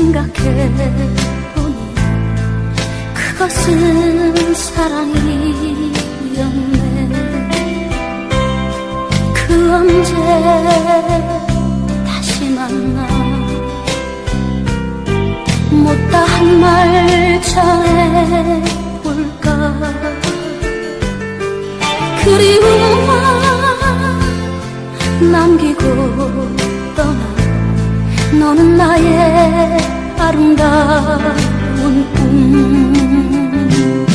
생각해 보니 그것은 사랑이었네 그 언제 다시 만나 못다 한 말 전해 볼까 그리움만 남기고 떠나 너는 나의 아름다운 꿈.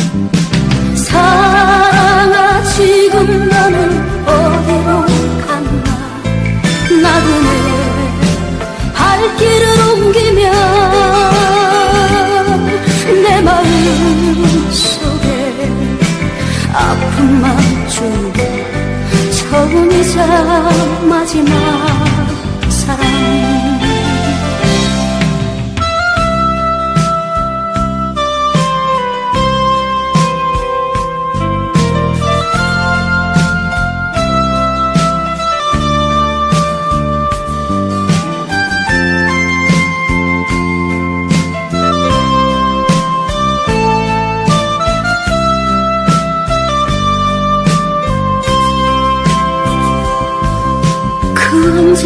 사랑아 지금 너는 어디로 갔나? 나도 내 발길을 옮기며 내 마음 속에 아픔만 주고 처음이자 마지막 언제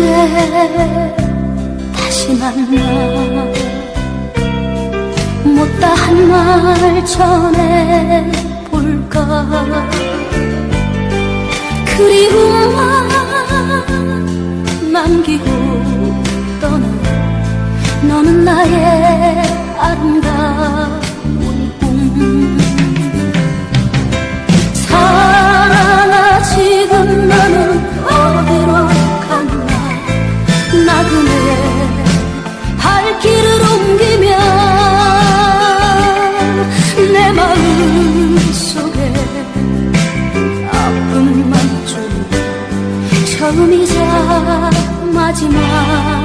다시 만나? 못다 한 말 전해 볼까? 그리움만 남기고 떠나. 너는 나의 처음이자 마지막